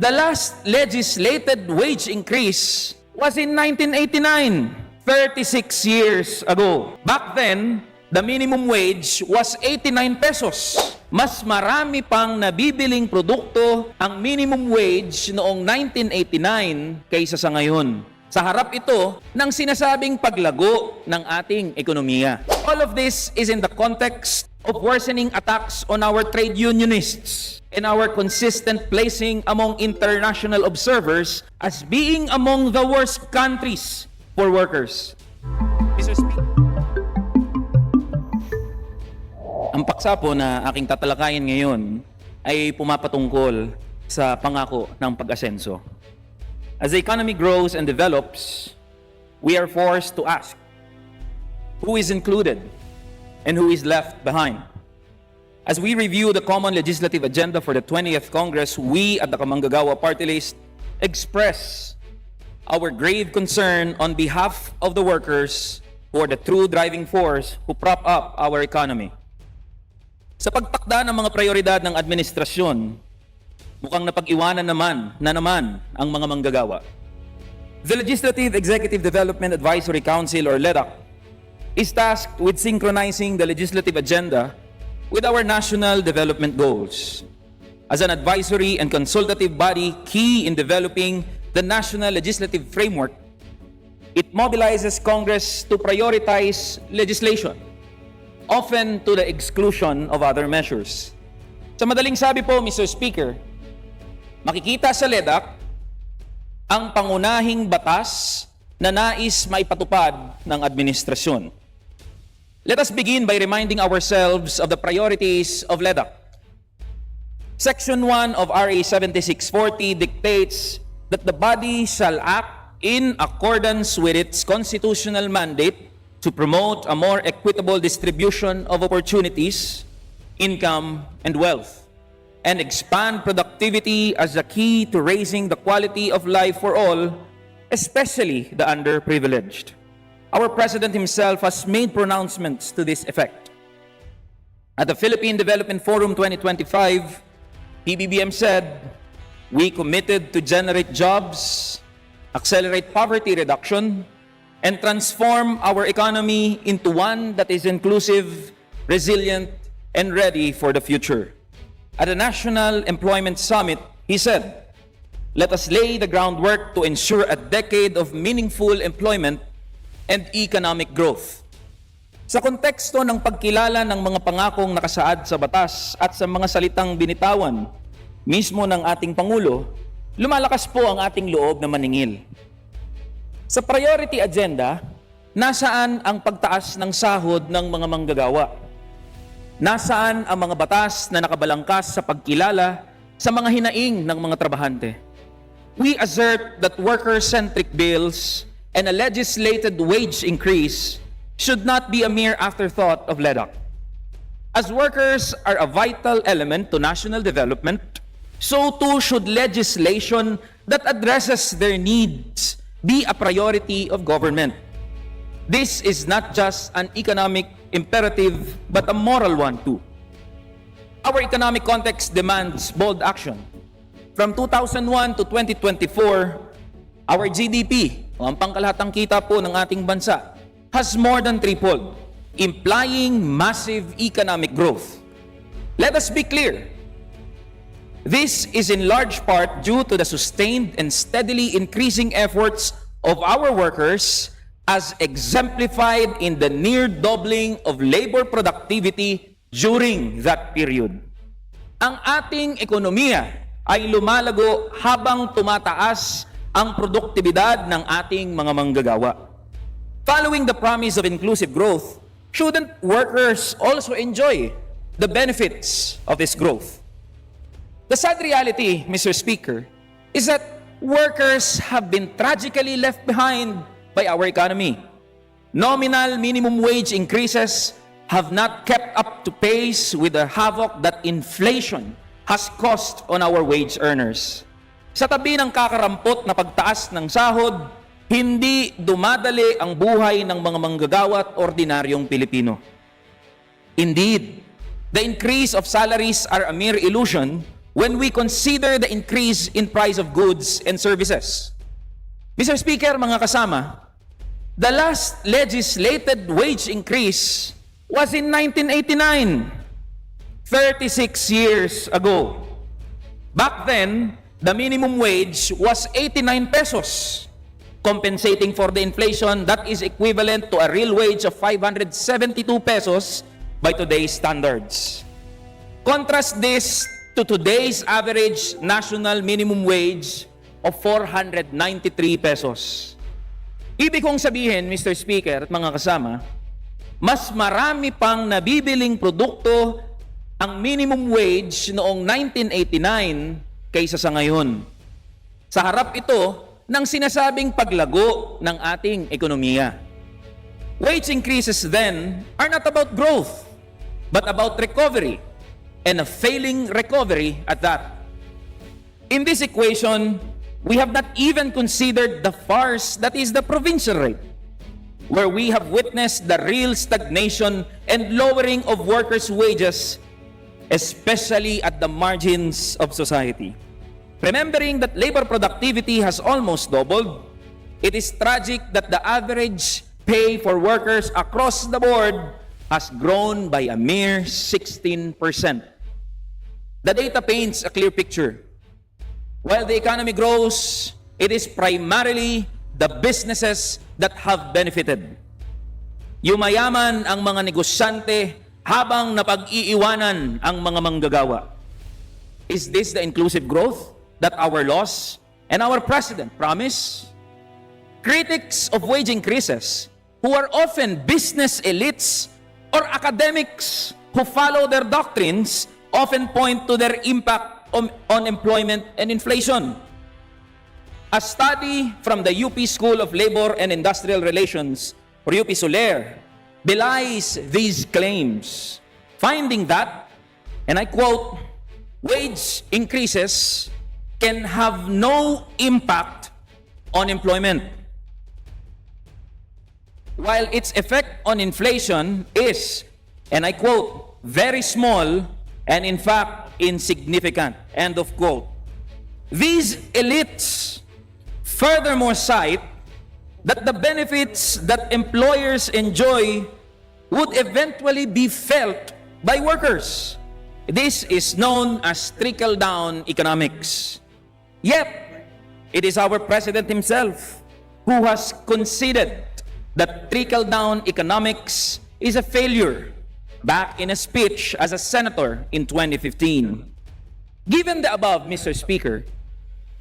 The last legislated wage increase was in 1989, 36 years ago. Back then, the minimum wage was 89 pesos. Mas marami pang nabibiling produkto ang minimum wage noong 1989 kaysa sa ngayon. Sa harap ito ng sinasabing paglago ng ating ekonomiya. All of this is in the context of worsening attacks on our trade unionists and our consistent placing among international observers as being among the worst countries for workers. Mr. Speaker, ang paksa po na aking tatalakayin ngayon ay pumapatungkol sa pangako ng pag-asenso. As the economy grows and develops, we are forced to ask, who is included and who is left behind? As we review the common legislative agenda for the 20th Congress, we at the Kamanggagawa Party List express our grave concern on behalf of the workers who are the true driving force who prop up our economy. Sa pagtakda ng mga prioridad ng administrasyon, mukhang napag-iwanan naman na naman ang mga manggagawa. The Legislative Executive Development Advisory Council or LEDAC is tasked with synchronizing the legislative agenda with our national development goals. As an advisory and consultative body key in developing the national legislative framework, it mobilizes Congress to prioritize legislation often to the exclusion of other measures. Sa madaling sabi po, Mr. Speaker, makikita sa LEDAC ang pangunahing batas na nais maipatupad ng administrasyon. Let us begin by reminding ourselves of the priorities of LEDAC. Section 1 of RA 7640 dictates that the body shall act in accordance with its constitutional mandate to promote a more equitable distribution of opportunities, income, and wealth, and expand productivity as a key to raising the quality of life for all, especially the underprivileged. Our president himself has made pronouncements to this effect. At the Philippine Development Forum 2025, PBBM said, We committed to generate jobs, accelerate poverty reduction, and transform our economy into one that is inclusive, resilient, and ready for the future. At the National Employment Summit, he said, Let us lay the groundwork to ensure a decade of meaningful employment and economic growth. Sa konteksto ng pagkilala ng mga pangakong nakasaad sa batas at sa mga salitang binitawan mismo ng ating Pangulo, lumalakas po ang ating loob na maningil. Sa priority agenda, nasaan ang pagtaas ng sahod ng mga manggagawa? Nasaan ang mga batas na nakabalangkas sa pagkilala sa mga hinaing ng mga trabahante? We assert that worker-centric bills and a legislated wage increase should not be a mere afterthought of LEDAC. As workers are a vital element to national development, so too should legislation that addresses their needs be a priority of government. This is not just an economic imperative, but a moral one too. Our economic context demands bold action. From 2001 to 2024, our GDP, ang pangkalahatang kita po ng ating bansa, has more than tripled, implying massive economic growth. Let us be clear. This is in large part due to the sustained and steadily increasing efforts of our workers as exemplified in the near doubling of labor productivity during that period. Ang ating ekonomiya ay lumalago habang tumataas ang produktibidad ng ating mga manggagawa. Following the promise of inclusive growth, shouldn't workers also enjoy the benefits of this growth? The sad reality, Mr. Speaker, is that workers have been tragically left behind by our economy. Nominal minimum wage increases have not kept up to pace with the havoc that inflation has caused on our wage earners. Sa tabi ng kakarampot na pagtaas ng sahod, hindi dumadali ang buhay ng mga manggagawa at ordinaryong Pilipino. Indeed, the increase of salaries are a mere illusion when we consider the increase in price of goods and services. Mr. Speaker, mga kasama, the last legislated wage increase was in 1989, 36 years ago. Back then, the minimum wage was 89 pesos, compensating for the inflation that is equivalent to a real wage of 572 pesos by today's standards. Contrast this to today's average national minimum wage of 493 pesos. Ibig kong sabihin, Mr. Speaker at mga kasama, mas marami pang nabibiling produkto ang minimum wage noong 1989 kaysa sa ngayon. Sa harap ito ng sinasabing paglago ng ating ekonomiya. Wage increases then are not about growth, but about recovery, and a failing recovery at that. In this equation, we have not even considered the farce that is the provincial rate, where we have witnessed the real stagnation and lowering of workers' wages, especially at the margins of society. Remembering that labor productivity has almost doubled, it is tragic that the average pay for workers across the board has grown by a mere 16%. The data paints a clear picture. While the economy grows, it is primarily the businesses that have benefited. Yumayaman ang mga negosyante habang napag-iiwanan ang mga manggagawa. Is this the inclusive growth that our laws and our president promise? Critics of wage increases, who are often business elites or academics who follow their doctrines, often point to their impact on, on employment and inflation. A study from the UP School of Labor and Industrial Relations, or UP Soler, belies these claims, finding that, and I quote, wage increases can have no impact on employment. While its effect on inflation is, and I quote, very small and in fact insignificant. End of quote. These elites furthermore cite that the benefits that employers enjoy would eventually be felt by workers. This is known as trickle down economics. Yet, it is our president himself who has conceded that trickle down economics is a failure back in a speech as a senator in 2015. Given the above, Mr. Speaker,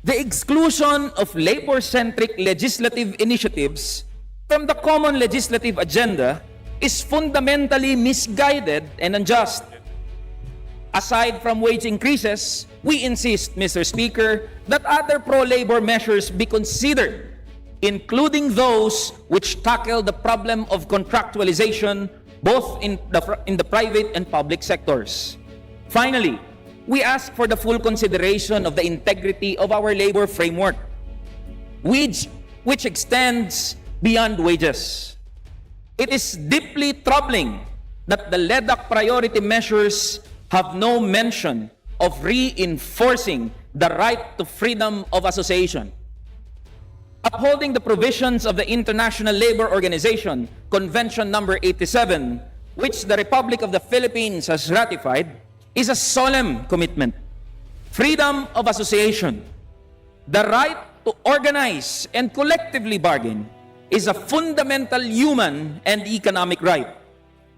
the exclusion of labor centric legislative initiatives from the common legislative agenda is fundamentally misguided and unjust. Aside from wage increases, we insist, Mr. Speaker, that other pro labor measures be considered, including those which tackle the problem of contractualization both in the, in the private and public sectors. Finally, we ask for the full consideration of the integrity of our labor framework, which, which extends beyond wages. It is deeply troubling that the LEDAC priority measures have no mention of reinforcing the right to freedom of association. Upholding the provisions of the International Labor Organization, Convention number 87, which the Republic of the Philippines has ratified, is a solemn commitment. Freedom of association, the right to organize and collectively bargain, is a fundamental human and economic right.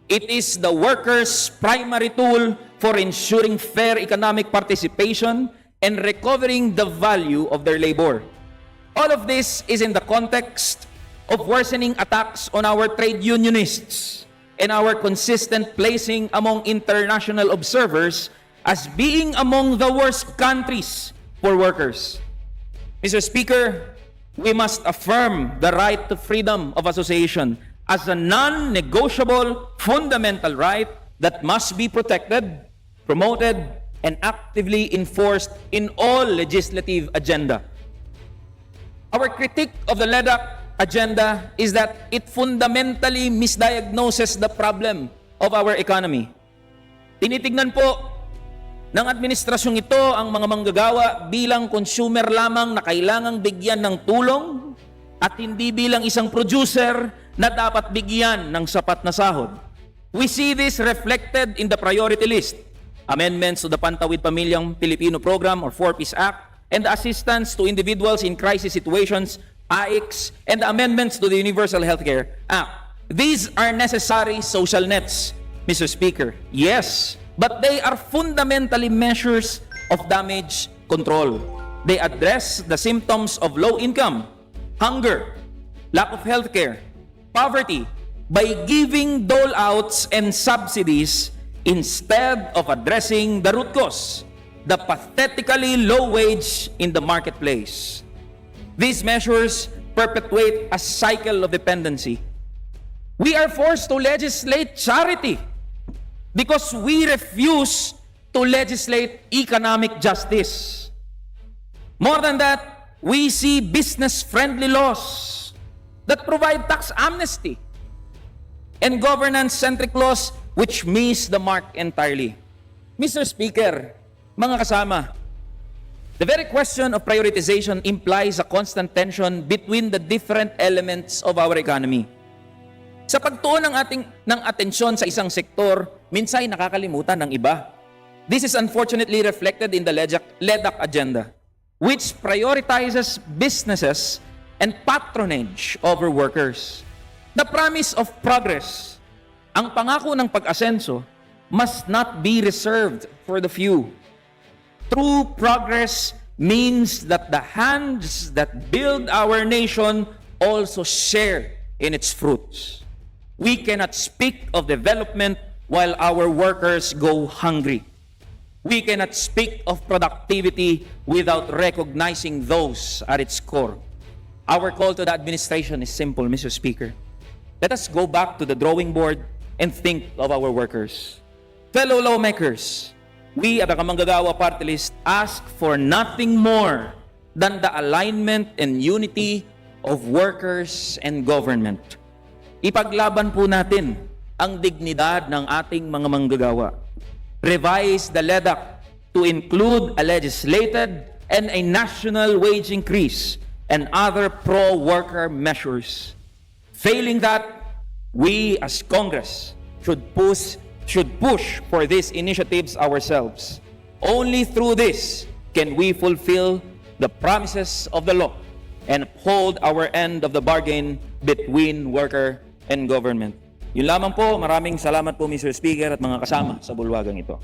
It is the workers' primary tool for ensuring fair economic participation and recovering the value of their labor. All of this is in the context of worsening attacks on our trade unionists and our consistent placing among international observers as being among the worst countries for workers. Mr. Speaker, we must affirm the right to freedom of association as a non-negotiable fundamental right that must be protected, promoted, and actively enforced in all legislative agenda. Our critique of the LEDAC agenda is that it fundamentally misdiagnoses the problem of our economy. Tinitignan po ng administrasyong ito ang mga manggagawa bilang consumer lamang na kailangang bigyan ng tulong at hindi bilang isang producer na dapat bigyan ng sapat na sahod. We see this reflected in the priority list, amendments to the Pantawid Pamilyang Pilipino Program or 4-Piece Act, and assistance to individuals in crisis situations, AICS, and amendments to the Universal Healthcare Act. These are necessary social nets, Mr. Speaker. Yes, but they are fundamentally measures of damage control. They address the symptoms of low income, hunger, lack of healthcare, poverty by giving dole-outs and subsidies instead of addressing the root cause, the pathetically low wage in the marketplace. These measures perpetuate a cycle of dependency. We are forced to legislate charity because we refuse to legislate economic justice. More than that, we see business-friendly laws that provide tax amnesty and governance-centric laws which miss the mark entirely. Mr. Speaker, mga kasama, the very question of prioritization implies a constant tension between the different elements of our economy. Sa pagtuon ng ating ng atensyon sa isang sektor, minsan nakakalimutan ng iba. This is unfortunately reflected in the LEDAC agenda, which prioritizes businesses and patronage over workers. The promise of progress, ang pangako ng pag-asenso, must not be reserved for the few. True progress means that the hands that build our nation also share in its fruits. We cannot speak of development while our workers go hungry. We cannot speak of productivity without recognizing those at its core. Our call to the administration is simple, Mr. Speaker. Let us go back to the drawing board and think of our workers. Fellow lawmakers, we at the Party List ask for nothing more than the alignment and unity of workers and government. Ipaglaban po natin ang dignidad ng ating mga manggagawa. Revise the LEDAC to include a legislated and a national wage increase and other pro-worker measures. Failing that, we as Congress should push, should push for these initiatives ourselves. Only through this can we fulfill the promises of the law and uphold our end of the bargain between worker and government. Yun lamang po, maraming salamat po Mr. Speaker at mga kasama sa bulwagang ito.